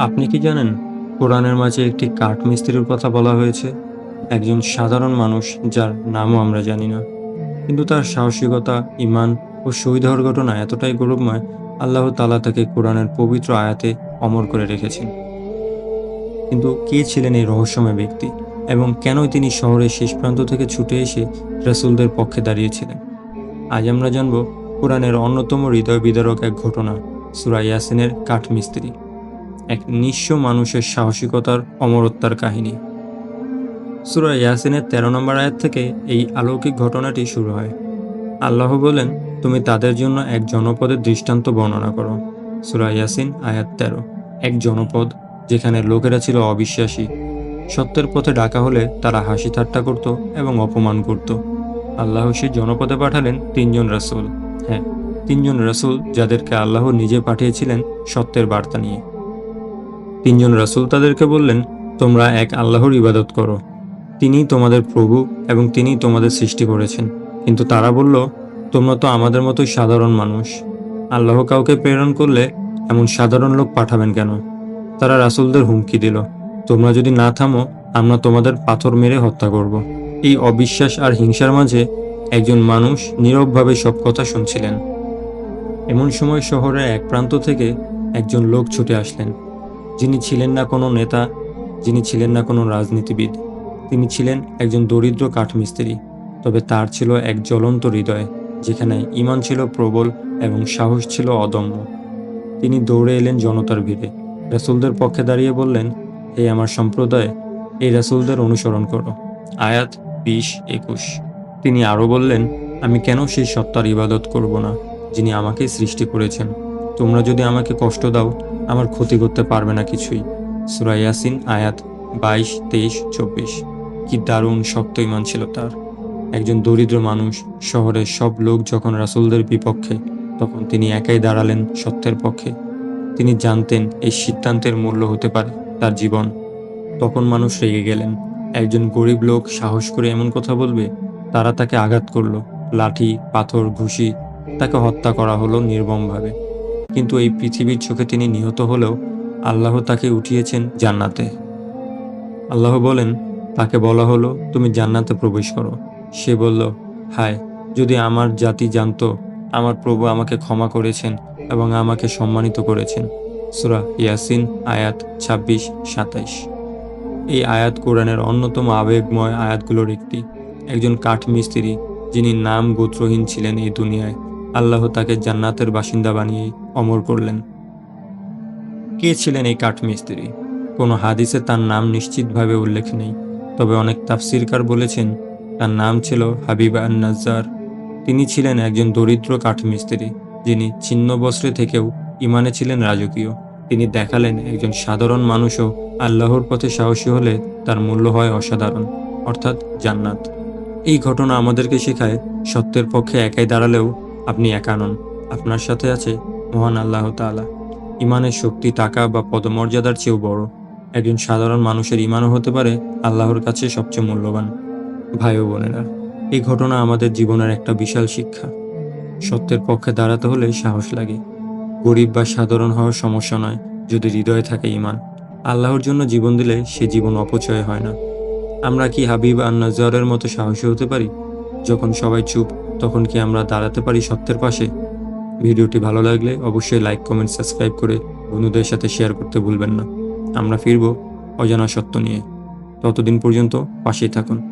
আপনি কি জানেন, কোরআনের মাঝে একটি কাঠ মিস্ত্রির কথা বলা হয়েছে? একজন সাধারণ মানুষ যার নামও আমরা জানি না। কিন্তু তার সাহসিকতা ইমান ও শহীদ হওয়ার ঘটনা এতটাই গৌরবময় আল্লাহ তালা তাকে কোরআনের পবিত্র আয়াতে অমর করে রেখেছেন। কিন্তু কে ছিলেন এই রহস্যময় ব্যক্তি? এবং কেনই তিনি শহরের শেষ প্রান্ত থেকে ছুটে এসে রাসূলদের পক্ষে দাঁড়িয়েছিলেন? আজ আমরা জানব, কোরআনের অন্যতম হৃদয় বিদারক এক ঘটনা, সুরা ইয়াসিনের কাঠ মিস্ত্রি। এক নিঃস্ব মানুষের সাহসিকতার অমরত্বার কাহিনী। সুরা ইয়াসিনের তেরো নম্বর আয়াত থেকে এই অলৌকিক ঘটনাটি শুরু হয়। আল্লাহ বলেন, তুমি তাদের জন্য এক জনপদের দৃষ্টান্ত বর্ণনা করো। সুরা ইয়াসিন, আয়াত তেরো। এক জনপদ, যেখানে লোকেরা ছিল অবিশ্বাসী। সত্যের পথে ডাকা হলে তারা হাসি ঠাট্টা করত এবং অপমান করত। আল্লাহ সেই জনপদে পাঠালেন তিনজন রাসূল। হ্যাঁ তিনজন রাসূল যাদেরকে আল্লাহ নিজে পাঠিয়েছিলেন সত্যের বার্তা নিয়ে। তিনজন রাসূল তাদেরকে বললেন, তোমরা এক আল্লাহর ইবাদত করো। তিনিই তোমাদের প্রভু এবং তিনিই তোমাদের সৃষ্টি করেছেন। কিন্তু তারা বলল, তোমরা তো আমাদের মতোই সাধারণ মানুষ। আল্লাহ কাউকে প্রেরণ করলে এমন সাধারণ লোক পাঠাবেন কেন? তারা রাসূলদের হুমকি দিল, তোমরা যদি না থামো, আমরা তোমাদের পাথর মেরে হত্যা করব। এই অবিশ্বাস আর হিংসার মাঝে একজন মানুষ নীরবভাবে সব কথা শুনছিলেন। এমন সময় শহরের এক প্রান্ত থেকে একজন লোক ছুটে আসলেন। যিনি ছিলেন না কোনো নেতা, যিনি ছিলেন না কোনো রাজনীতিবিদ, তিনি ছিলেন একজন দরিদ্র কাঠমিস্ত্রি, তবে তার ছিল এক জ্বলন্ত হৃদয়, যেখানে ইমান ছিল প্রবল এবং সাহস ছিল অদম্য। তিনি দৌড়ে এলেন জনতার ভিড়ে। রাসূলদের পক্ষে দাঁড়িয়ে বললেন, হে আমার সম্প্রদায়, এই রাসূলদের অনুসরণ করো। আয়াত বিশ, একুশ। তিনি আরও বললেন, আমি কেন সেই সত্তার ইবাদত করব না, যিনি আমাকে সৃষ্টি করেছেন? তোমরা যদি আমাকে কষ্ট দাও, আমার ক্ষতি করতে পারবে না কিছুই। সুরাইয়াসিন আয়াত বাইশ, তেইশ, চব্বিশ। কি দারুণ শক্ত ইমান ছিল তার। একজন দরিদ্র মানুষ, শহরের সব লোক যখন রাসুলদের বিপক্ষে, তখন তিনি একাই দাঁড়ালেন সত্যের পক্ষে। তিনি জানতেন এই সিদ্ধান্তের মূল্য হতে পারে তার জীবন। তখন মানুষ রেগে গেলেন। একজন গরিব লোক সাহস করে এমন কথা বলবে? তারা তাকে আঘাত করল। লাঠি, পাথর, ঘুষি, তাকে হত্যা করা হলো নির্মমভাবে। কিন্তু এই পৃথিবীর চোখে তিনি নিহত হলেও আল্লাহ তাকে উঠিয়েছেন জান্নাতে। আল্লাহ বলেন, তাকে বলা হলো, তুমি জান্নাতে প্রবেশ করো। সে বলল, হায়, যদি আমার জাতি জানতো, আমার প্রভু আমাকে ক্ষমা করেছেন এবং আমাকে সম্মানিত করেছেন। সুরা ইয়াসিন, আয়াত ছাব্বিশ, সাতাইশ। এই আয়াত কোরআনের অন্যতম আবেগময় আয়াতগুলোর একটি। একজন কাঠমিস্ত্রি, যিনি নাম গোত্রহীন ছিলেন এই দুনিয়ায় আল্লাহ তাকে জান্নাতের বাসিন্দা বানিয়ে অমর করলেন। কে ছিলেন এই কাঠমিস্ত্রি? কোনো হাদিসে তার নাম নিশ্চিতভাবে উল্লেখ নেই, তবে অনেক তাফসিরকার বলেছেন তার নাম ছিল হাবিব আন নাজ্জার তিনি ছিলেন একজন দরিদ্র কাঠমিস্ত্রি, যিনি ছিন্ন বস্ত্রে থেকেও ইমানে ছিলেন রাজকীয়। তিনি দেখালেন একজন সাধারণ মানুষও আল্লাহর পথে সাহসী হলে তার মূল্য হয় অসাধারণ, অর্থাৎ জান্নাত। এই ঘটনা আমাদেরকে শেখায় সত্যের পক্ষে একাই দাঁড়ালেও আপনি একা নন। আপনার সাথে আছে মহান আল্লাহ তাআলা। ইমানের শক্তি, টাকা বা পদমর্যাদার চেয়েও বড়। একজন সাধারণ মানুষের ইমানও হতে পারে আল্লাহর কাছে সবচেয়ে মূল্যবান। ভাই ও বোনেরা, এই ঘটনা আমাদের জীবনের একটা বিশাল শিক্ষা। সত্যের পক্ষে দাঁড়াতে হলে সাহস লাগে। গরিব বা সাধারণ হওয়ার সমস্যা নয় যদি হৃদয়ে থাকে ইমান। আল্লাহর জন্য জীবন দিলে সে জীবন অপচয় হয় না। আমরা কি হাবিব আর নজরের মতো সাহসী হতে পারি? যখন সবাই চুপ তখন কি আমরা দাঁড়াতে পারি সত্যের পাশে? ভিডিওটি ভালো লাগলে অবশ্যই লাইক কমেন্ট সাবস্ক্রাইব করে বন্ধুদের সাথে শেয়ার করতে ভুলবেন না। আমরা ফিরব অজানা সত্য নিয়ে। ততদিন পর্যন্ত পাশেই থাকুন।